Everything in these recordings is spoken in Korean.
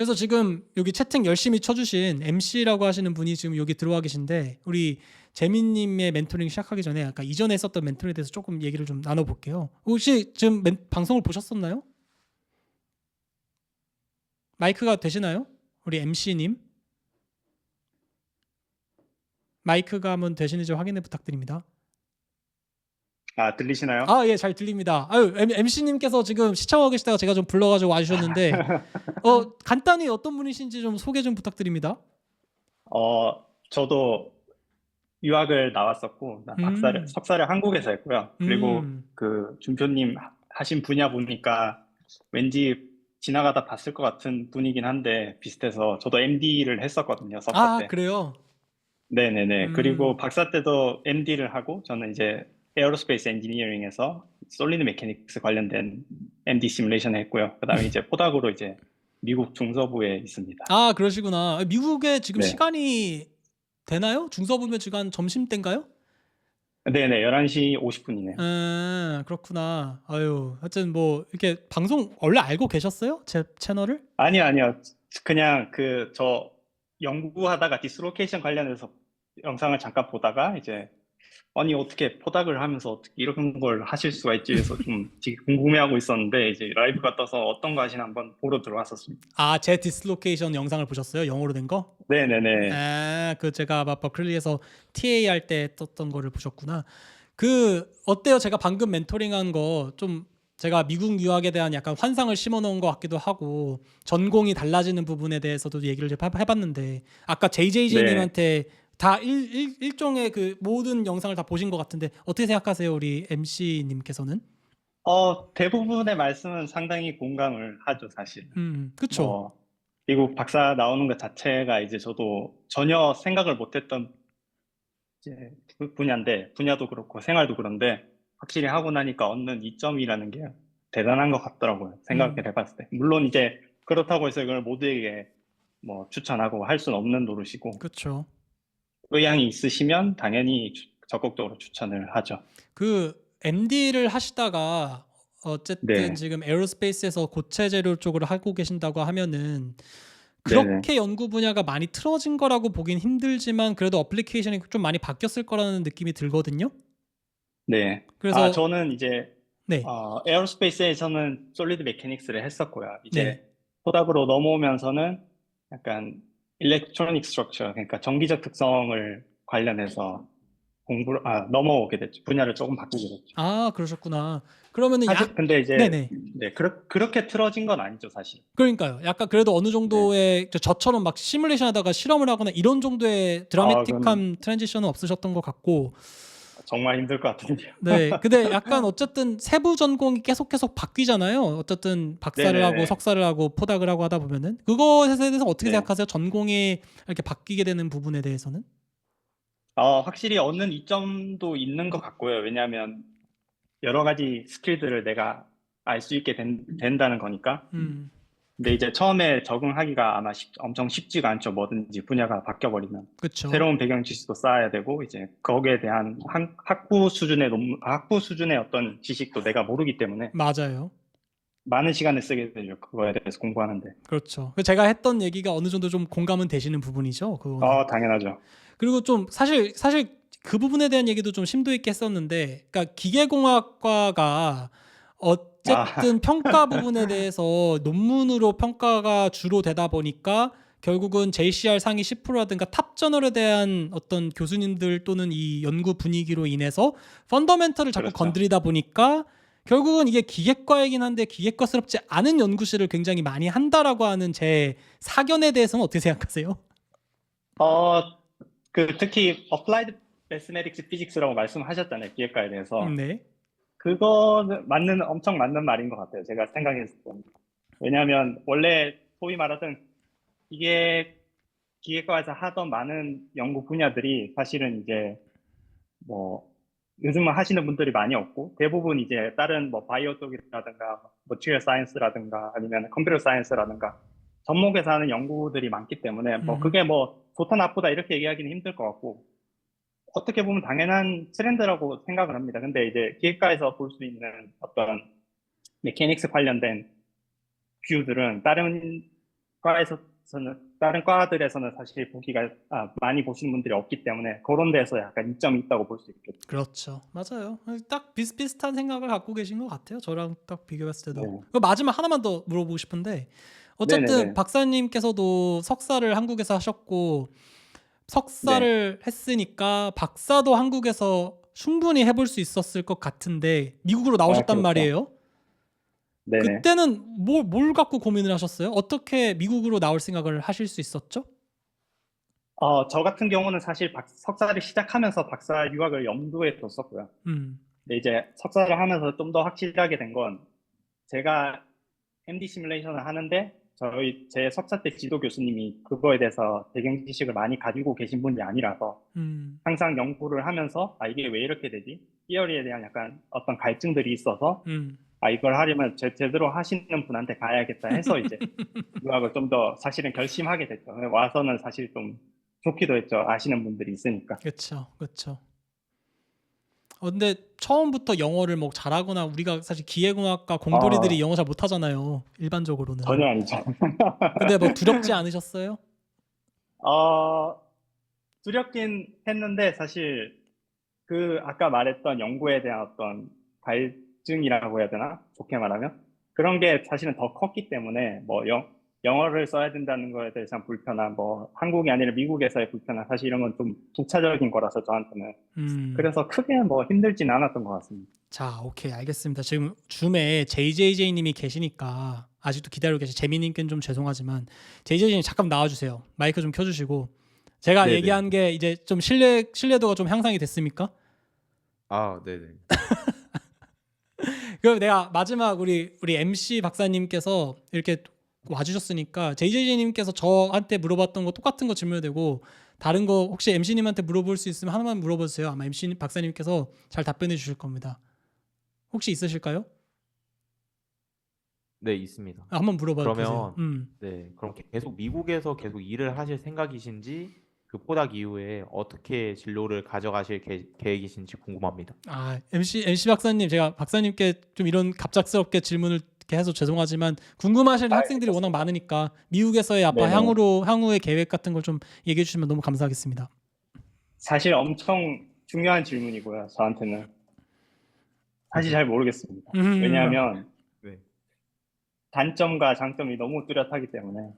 그래서 지금 여기 채팅 열심히 쳐주신 MC라고 하시는 분이 지금 여기 들어와 계신데 우리 재민님의 멘토링 시작하기 전에 아까 이전에 했었던 멘토링에 대해서 조금 얘기를 좀 나눠볼게요. 혹시 지금 멘- 방송을 보셨었나요? 마이크가 되시나요? 우리 MC님 마이크가 한번 되시는지 확인해 부탁드립니다. 아 들리시나요? 아, 예, 잘 들립니다. 아유, MC님께서 지금 시청하고 계시다가 제가 좀 불러가지고 와주셨는데, 어, 간단히 어떤 분이신지 좀 소개 좀 부탁드립니다. 어 저도 유학을 나왔었고 나 박사를 음. 석사를 한국에서 했고요. 그리고 음, 그 준표님 하- 하신 분야 보니까 왠지 지나가다 봤을 것 같은 분이긴 한데 비슷해서 저도 MD를 했었거든요. 석사 아, 때. 그래요? 네네네. 음. 그리고 박사 때도 MD를 하고 저는 이제 에어로스페이스 엔지니어링에서 솔리드 메케닉스 관련된 MD 시뮬레이션 했고요. 그다음에 이제 포닥으로 이제 미국 중서부에 있습니다. 아, 그러시구나. 미국에 지금 네. 시간이 되나요? 중서부면 지금 한 점심 때인가요? 네네, 11시 50분이네요. 아, 그렇구나. 아유, 하여튼 뭐, 이렇게 방송 원래 알고 계셨어요? 제 채널을? 아니요, 아니요. 그냥 그 저 연구하다가 디스로케이션 관련해서 영상을 잠깐 보다가 이제 아니 어떻게 포닥을 하면서 어떻게 이런 걸 하실 수가 있지 해서 좀 되게 궁금해하고 있었는데 이제 라이브가 떠서 어떤 거 하시나 한번 보러 들어왔었습니다. 아, 제 디스로케이션 영상을 보셨어요? 영어로 된 거? 네네네. 아, 그 제가 아마 버클리에서 TA 할 때 떴던 거를 보셨구나. 그 어때요? 제가 방금 멘토링한 거 좀 제가 미국 유학에 대한 약간 환상을 심어 놓은 것 같기도 하고 전공이 달라지는 부분에 대해서도 얘기를 좀 해- 해봤는데 아까 JJJ님한테 다 일, 일, 일종의 그 모든 영상을 다 보신 것 같은데 어떻게 생각하세요, 우리 MC님께서는? 어, 대부분의 말씀은 상당히 공감을 하죠, 사실. 음, 그쵸. 뭐, 미국 박사 나오는 것 자체가 이제 저도 전혀 생각을 못했던 이제 그 분야인데, 분야도 그렇고 생활도 그런데 확실히 하고 나니까 얻는 이점이라는 게 대단한 것 같더라고요. 생각을 음. 해봤을 때. 물론 이제 그렇다고 해서 이걸 모두에게 뭐 추천하고 할 수는 없는 노릇이고, 그쵸. 의향이 있으시면 당연히 주- 적극적으로 추천을 하죠. 그 MD를 하시다가 어쨌든 네. 지금 에어로스페이스에서 고체 재료 쪽으로 하고 계신다고 하면은 네네. 그렇게 연구 분야가 많이 틀어진 거라고 보긴 힘들지만 그래도 어플리케이션이 좀 많이 바뀌었을 거라는 느낌이 들거든요. 네. 그래서 아, 저는 이제 네. 어, 에어로스페이스에서는 솔리드 메케닉스를 했었고요. 이제 네. 포닥으로 넘어오면서는 약간 일렉트로닉 스트럭처, 그러니까 전기적 특성을 관련해서 공부를 아, 넘어오게 됐죠. 분야를 조금 바꾸게 됐죠. 아, 그러셨구나. 그러면은 사실 약 근데 이제 네네. 네, 그렇, 그렇게 틀어진 건 아니죠, 사실. 그러니까요. 약간 그래도 어느 정도의 네. 저- 저처럼 막 시뮬레이션 하다가 실험을 하거나 이런 정도의 드라마틱한 트랜지션은 없으셨던 것 같고 정말 힘들 것 같은데요. 네. 근데 약간 어쨌든 세부 전공이 계속 계속 바뀌잖아요. 어쨌든 박사를 네네네. 하고 석사를 하고 포닥을 하고 하다 보면은 그것에 대해서 어떻게 네. 생각하세요? 전공이 이렇게 바뀌게 되는 부분에 대해서는? 어, 확실히 얻는 이점도 있는 것 같고요. 왜냐하면 여러 가지 스킬들을 내가 알 수 있게 된, 된다는 거니까. 음. 근데 이제 처음에 적응하기가 아마 쉽- 엄청 쉽지가 않죠. 뭐든지 분야가 바뀌어버리면. 그렇죠. 새로운 배경 지식도 쌓아야 되고, 이제 거기에 대한 학, 학부 수준의 논문, 아, 학부 수준의 어떤 지식도 내가 모르기 때문에 맞아요. 많은 시간을 쓰게 되죠. 그거에 대해서 공부하는데. 그렇죠. 그 제가 했던 얘기가 어느 정도 좀 공감은 되시는 부분이죠. 그거. 어, 당연하죠. 그리고 좀 사실 사실 그 부분에 대한 얘기도 좀 심도 있게 했었는데, 그러니까 기계공학과가 어 쨌든 평가 부분에 대해서 논문으로 평가가 주로 되다 보니까 결국은 JCR 상위 10%라든가 탑 저널에 대한 어떤 교수님들 또는 이 연구 분위기로 인해서 펀더멘털을 자꾸 그렇죠. 건드리다 보니까 결국은 이게 기계과이긴 한데 기계과스럽지 않은 연구실을 굉장히 많이 한다라고 하는 제 사견에 대해서는 어떻게 생각하세요? 어, 그 특히 Applied Mathematics Physics라고 말씀하셨잖아요. 기획과에 대해서. 네. 그거는 맞는 엄청 맞는 말인 것 같아요. 제가 생각했을 때. 왜냐하면 원래 소위 말하던 기계 기계과에서 하던 많은 연구 분야들이 사실은 이제 뭐 요즘은 하시는 분들이 많이 없고 대부분 이제 다른 뭐 바이오 쪽이라든가 머티리얼 사이언스라든가 아니면 컴퓨터 사이언스라든가 접목에서 하는 연구들이 많기 때문에 뭐 음. 그게 뭐 좋다 나쁘다 이렇게 얘기하기는 힘들 것 같고 어떻게 보면 당연한 트렌드라고 생각을 합니다. 근데 이제 기획과에서 볼 수 있는 어떤 메케닉스 관련된 뷰들은 다른 과에서는 다른 과들에서는 사실 보기가 아, 많이 보시는 분들이 없기 때문에 그런 데서 약간 이점이 있다고 볼 수 있겠죠. 그렇죠. 맞아요. 딱 비슷비슷한 생각을 갖고 계신 것 같아요. 저랑 딱 비교했을 때도. 네. 그 마지막 하나만 더 물어보고 싶은데 어쨌든 네네네. 박사님께서도 석사를 한국에서 하셨고 석사를 했으니까 박사도 한국에서 충분히 해볼 수 있었을 것 같은데 미국으로 나오셨단 그렇죠. 말이에요. 네네. 그때는 뭘, 뭘 갖고 고민을 하셨어요? 어떻게 미국으로 나올 생각을 하실 수 있었죠? 어, 저 같은 경우는 사실 박- 석사를 시작하면서 박사 유학을 염두에 뒀었고요. 음, 근데 이제 석사를 하면서 좀 더 확실하게 된 건 제가 MD 시뮬레이션을 하는데 저희 제 석사 때 지도 교수님이 그거에 대해서 배경 지식을 많이 가지고 계신 분이 아니라서 음, 항상 연구를 하면서 아 이게 왜 이렇게 되지? 티어리에 대한 약간 어떤 갈증들이 있어서 음. 아 이걸 하려면 제, 제대로 하시는 분한테 가야겠다 해서 이제 유학을 좀 더 사실은 결심하게 됐죠. 와서는 사실 좀 좋기도 했죠. 아시는 분들이 있으니까. 그렇죠, 그렇죠. 어, 근데 처음부터 영어를 뭐 잘하거나 우리가 사실 기계공학과 공돌이들이 영어 잘 못하잖아요. 일반적으로는. 전혀 아니죠. 근데 뭐 두렵지 않으셨어요? 어, 두렵긴 했는데 사실 그 아까 말했던 연구에 대한 어떤 갈증이라고 해야 되나? 좋게 말하면 그런 게 사실은 더 컸기 때문에 뭐 영, 영어를 써야 된다는 거에 대해서 불편함, 뭐 한국이 아니라 미국에서의 불편함 사실 이런 건 좀 부차적인 거라서 저한테는 음. 그래서 크게 뭐 힘들진 않았던 것 같습니다. 자, 오케이, 알겠습니다. 지금 줌에 JJJ님이 계시니까 아직도 기다리고 계시. 재민님께는 좀 죄송하지만 JJJ님 잠깐 나와주세요. 마이크 좀 켜주시고 제가 네네. 얘기한 게 이제 좀 신뢰 신뢰도가 좀 향상이 됐습니까? 아, 네네. 그럼 내가 마지막 우리 우리 MC 박사님께서 이렇게 와주셨으니까 JJ님께서 저한테 물어봤던 거 똑같은 거 질문해도 되고 다른 거 혹시 MC님한테 물어볼 수 있으면 하나만 물어보세요. 아마 MC 박사님께서 잘 답변해 주실 겁니다. 혹시 있으실까요? 네, 있습니다. 아, 한번 물어봐 그러면- 보세요. 음. 네, 그럼 계속 미국에서 계속 일을 하실 생각이신지 그 포닥 이후에 어떻게 진로를 가져가실 계, 계획이신지 궁금합니다. 아 MC MC 박사님 제가 박사님께 좀 이런 갑작스럽게 질문을 해서 죄송하지만 궁금하시는 아, 학생들이 워낙 많으니까 미국에서의 아빠 네네. 향후로 향후의 계획 같은 걸 좀 얘기해 주시면 너무 감사하겠습니다. 사실 엄청 중요한 질문이고요. 저한테는 사실 잘 모르겠습니다. 음. 왜냐하면 네. 단점과 장점이 너무 뚜렷하기 때문에 아,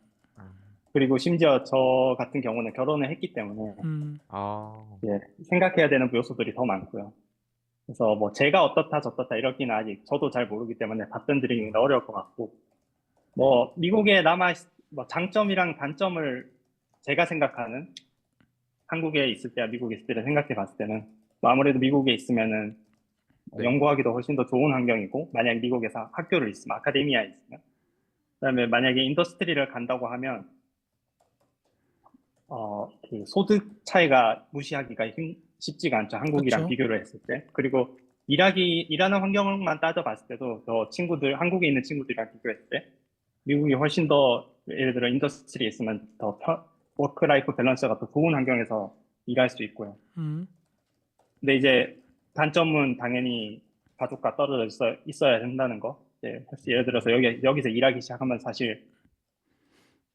그리고 심지어 저 같은 경우는 결혼을 했기 때문에 음. 아, 예, 생각해야 되는 요소들이 더 많고요. 그래서 뭐 제가 어떻다 저떻다 이렇기는 아직 저도 잘 모르기 때문에 답변 드리기는 어려울 것 같고 뭐 미국에 남아 있- 뭐 장점이랑 단점을 제가 생각하는 한국에 있을 때와 미국에 있을 때를 생각해 봤을 때는 뭐 아무래도 미국에 있으면은 뭐 네. 연구하기도 훨씬 더 좋은 환경이고 만약 미국에서 학교를 있으면 아카데미아에 있으면 그다음에 만약에 인더스트리를 간다고 하면 어, 그 소득 차이가 무시하기가 힘, 쉽지가 않죠. 한국이랑 그쵸. 비교를 했을 때. 그리고 일하기, 일하는 환경만 따져봤을 때도 저 친구들, 한국에 있는 친구들이랑 비교했을 때 미국이 훨씬 더 예를 들어 인더스트리에 있으면 더 편, 워크 라이프 밸런스가 더 좋은 환경에서 일할 수 있고요. 음. 근데 이제 단점은 당연히 가족과 떨어져 있어, 있어야 된다는 거. 이제 예를 들어서 여기, 여기서 일하기 시작하면 사실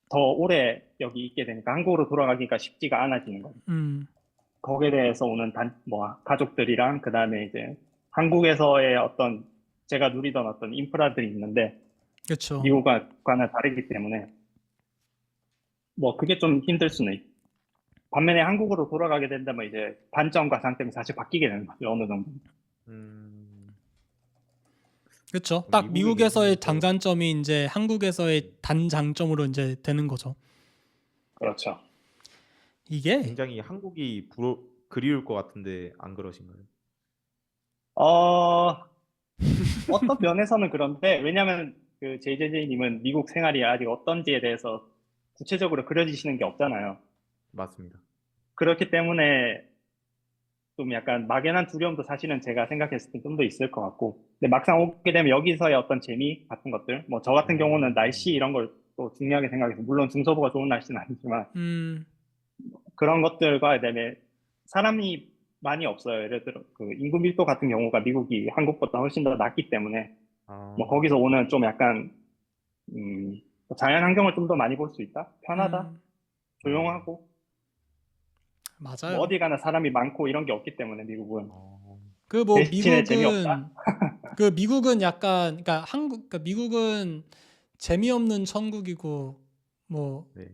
더 오래 여기 있게 되니까 한국으로 돌아가기가 쉽지가 않아지는 거죠. 음. 거기에 대해서 오는 단, 뭐, 가족들이랑, 그 다음에 이제 한국에서의 어떤 제가 누리던 어떤 인프라들이 있는데, 그렇죠. 미국과는 다르기 때문에, 뭐, 그게 좀 힘들 수는 있. 반면에 한국으로 돌아가게 된다면 이제 단점과 장점이 사실 바뀌게 되는 거죠, 어느 정도. 음, 그렇죠. 딱 미국에 미국에서의 장단점이 이제 한국에서의 단장점으로 이제 되는 거죠. 그렇죠. 이게 굉장히 한국이 부러, 그리울 것 같은데 안 그러신가요? 어, 어떤 면에서는 그런데, 왜냐면 그 JJJ님은 미국 생활이 아직 어떤지에 대해서 구체적으로 그려지시는 게 없잖아요. 맞습니다. 그렇기 때문에 좀 약간 막연한 두려움도 사실은 제가 생각했을 때 좀 더 있을 것 같고, 근데 막상 오게 되면 여기서의 어떤 재미 같은 것들, 뭐 저 같은 경우는 날씨 이런 걸 또 중요하게 생각해서, 물론 중서부가 좋은 날씨는 아니지만, 음. 그런 것들과 그다음에 사람이 많이 없어요. 예를 들어 그 인구 밀도 같은 경우가 미국이 한국보다 훨씬 더 낮기 때문에 아, 뭐 거기서 오는 좀 약간 음 자연 환경을 좀 더 많이 볼 수 있다. 편하다. 음, 조용하고 맞아요. 뭐 어디 가나 사람이 많고 이런 게 없기 때문에 미국은 어, 그뭐 대신에 미국은 재미없다? 그 미국은 약간 그러니까 한국 그러니까 미국은 재미없는 천국이고 뭐 네.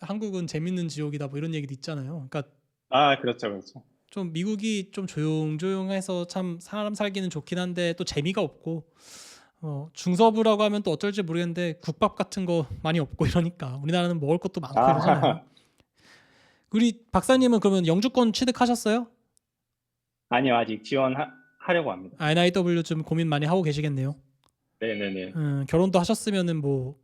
한국은 재밌는 지옥이다 뭐 이런 얘기도 있잖아요. 그러니까 아 그렇죠 그렇죠. 좀 미국이 좀 조용조용해서 참 사람 살기는 좋긴 한데 또 재미가 없고 어, 중서부라고 하면 또 어쩔지 모르겠는데 국밥 같은 거 많이 없고 이러니까 우리나라는 먹을 것도 많고 아. 이러잖아요. 우리 박사님은 그러면 영주권 취득하셨어요? 아니요 아직 지원하려고 합니다. NIW 좀 고민 많이 하고 계시겠네요. 네네네. 음, 결혼도 하셨으면은 뭐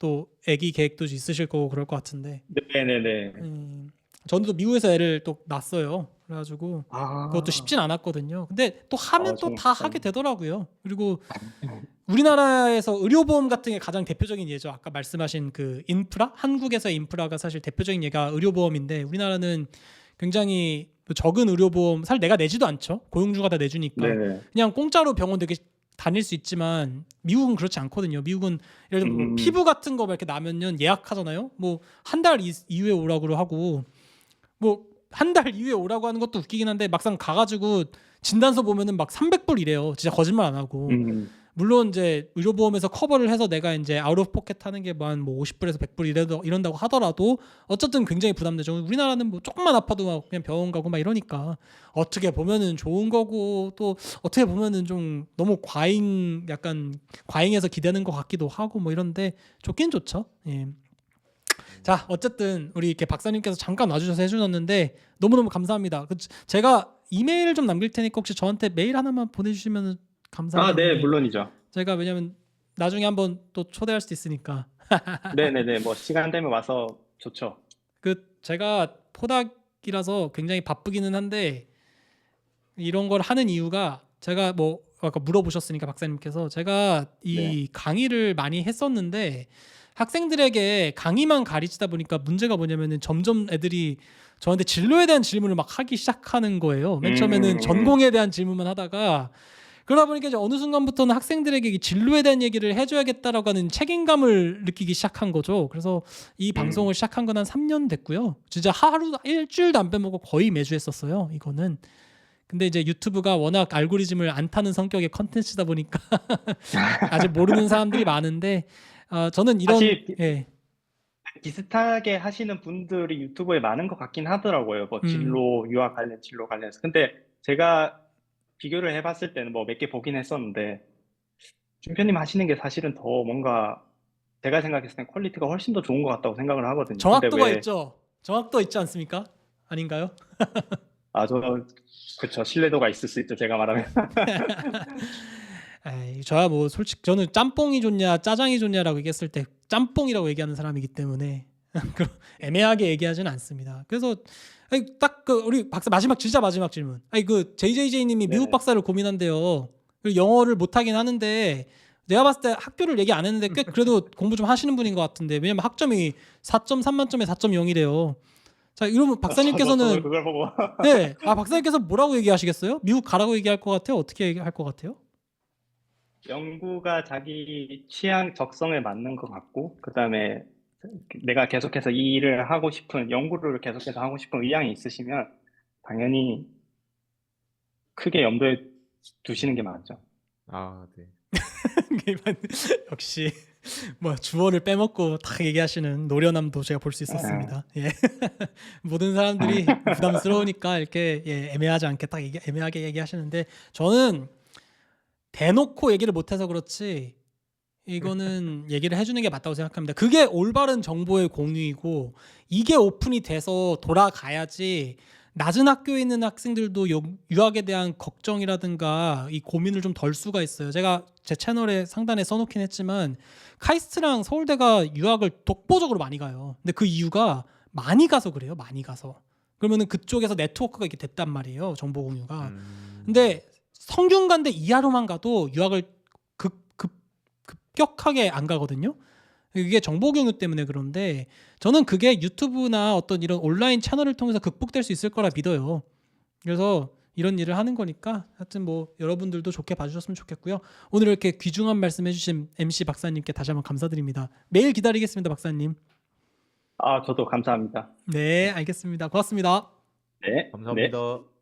또 아기 계획도 있으실 거고 그럴 것 같은데. 네네네. 음, 저는 또 미국에서 애를 또 낳았어요. 그래가지고 아 그것도 쉽진 않았거든요. 근데 또 하면 어, 또 좀- 다 하게 되더라고요. 그리고 우리나라에서 의료보험 같은 게 가장 대표적인 예죠. 아까 말씀하신 그 인프라, 한국에서의 인프라가 사실 대표적인 예가 의료보험인데 우리나라는 굉장히 적은 의료보험, 사실 내가 내지도 않죠. 고용주가 다 내주니까 네네. 그냥 공짜로 병원 되게 다닐 수 있지만 미국은 그렇지 않거든요. 미국은 예를 들면 뭐 음. 피부 같은 거 이렇게 나면요 예약하잖아요. 뭐 한 달 이후에 오라고 하고 뭐 한 달 이후에 오라고 하는 것도 웃기긴 한데 막상 가가지고 진단서 보면은 막 300불 이래요. 진짜 거짓말 안 하고. 음. 물론 이제 의료보험에서 커버를 해서 내가 이제 아웃 오브 포켓 하는 게 뭐 한 뭐 50불에서 100불 이래도 이런다고 하더라도 어쨌든 굉장히 부담되죠. 우리나라는 뭐 조금만 아파도 막 그냥 병원 가고 막 이러니까 어떻게 보면은 좋은 거고 또 어떻게 보면은 좀 너무 과잉 약간 과잉해서 기대는 것 같기도 하고 뭐 이런데 좋긴 좋죠. 예. 자 어쨌든 우리 이렇게 박사님께서 잠깐 와주셔서 해주셨는데 너무너무 감사합니다. 그 제가 이메일 좀 남길 테니까 혹시 저한테 메일 하나만 보내주시면 감사하겠네요. 아네 물론이죠. 제가 왜냐면 나중에 한번 또 초대할 수도 있으니까 네네네. 뭐 시간 되면 와서 좋죠. 그 제가 포닥이라서 굉장히 바쁘기는 한데 이런 걸 하는 이유가 제가 뭐 아까 물어보셨으니까 박사님께서 제가 이 네. 강의를 많이 했었는데 학생들에게 강의만 가르치다 보니까 문제가 뭐냐면은 점점 애들이 저한테 진로에 대한 질문을 막 하기 시작하는 거예요. 맨 처음에는 음. 전공에 대한 질문만 하다가 그러다 보니까 이제 어느 순간부터는 학생들에게 이 진로에 대한 얘기를 해줘야겠다라고 하는 책임감을 느끼기 시작한 거죠. 그래서 이 방송을 시작한 건 한 3년 됐고요. 진짜 하루 일주일도 안 빼먹고 거의 매주 했었어요. 이거는. 근데 이제 유튜브가 워낙 알고리즘을 안 타는 성격의 컨텐츠다 보니까 아직 모르는 사람들이 많은데 어, 저는 이런 사실 예. 비슷하게 하시는 분들이 유튜브에 많은 것 같긴 하더라고요. 뭐 음. 진로, 유학 관련 진로 관련해서. 근데 제가 비교를 해봤을 때는 뭐 몇 개 보긴 했었는데 준표님 하시는 게 사실은 더 뭔가 제가 생각했을 땐 퀄리티가 훨씬 더 좋은 것 같다고 생각을 하거든요. 근데 정확도가 왜- 있죠. 정확도 있지 않습니까? 아닌가요? 아, 저 그쵸 신뢰도가 있을 수 있죠. 제가 말하면. 에이, 저야 뭐 솔직히 저는 짬뽕이 좋냐 짜장이 좋냐라고 얘기했을 때 짬뽕이라고 얘기하는 사람이기 때문에 그 애매하게 얘기하지는 않습니다. 그래서 딱 그 우리 박사 마지막 진짜 마지막 질문. 아니 그 JJJ님이 미국 네. 박사를 고민한대요. 영어를 못하긴 하는데 내가 봤을 때 학교를 얘기 안 했는데 꽤 그래도 공부 좀 하시는 분인 것 같은데 왜냐면 학점이 4.3 만점에 4.0이래요. 자 이러면 저도 박사님께서는 네, 아 박사님께서 뭐라고 얘기하시겠어요? 미국 가라고 얘기할 것 같아요? 어떻게 얘기할 것 같아요? 연구가 자기 취향 적성에 맞는 것 같고 그다음에 내가 계속해서 이 일을 하고 싶은 연구를 계속해서 하고 싶은 의향이 있으시면 당연히 크게 염두에 두시는 게 맞죠. 아, 네. 역시 뭐 주어를 빼먹고 다 얘기하시는 노련함도 제가 볼 수 있었습니다. 예. 모든 사람들이 부담스러우니까 이렇게 예, 애매하지 않게 딱 얘기, 애매하게 얘기하시는데 저는 대놓고 얘기를 못해서 그렇지 이거는 얘기를 해주는 게 맞다고 생각합니다. 그게 올바른 정보의 공유이고 이게 오픈이 돼서 돌아가야지 낮은 학교에 있는 학생들도 요- 유학에 대한 걱정이라든가 이 고민을 좀 덜 수가 있어요. 제가 제 채널에 상단에 써놓긴 했지만 카이스트랑 서울대가 유학을 독보적으로 많이 가요. 근데 그 이유가 많이 가서 그래요. 많이 가서. 그러면은 그쪽에서 네트워크가 이렇게 됐단 말이에요. 정보 공유가. 음, 근데 성균관대 이하로만 가도 유학을 급격하게 안 가거든요. 이게 정보 공유 때문에 그런데 저는 그게 유튜브나 어떤 이런 온라인 채널을 통해서 극복될 수 있을 거라 믿어요. 그래서 이런 일을 하는 거니까 하여튼 뭐 여러분들도 좋게 봐주셨으면 좋겠고요. 오늘 이렇게 귀중한 말씀 해주신 MC 박사님께 다시 한번 감사드립니다. 매일 기다리겠습니다, 박사님. 아, 저도 감사합니다. 네, 알겠습니다. 고맙습니다. 네. 네. 감사합니다.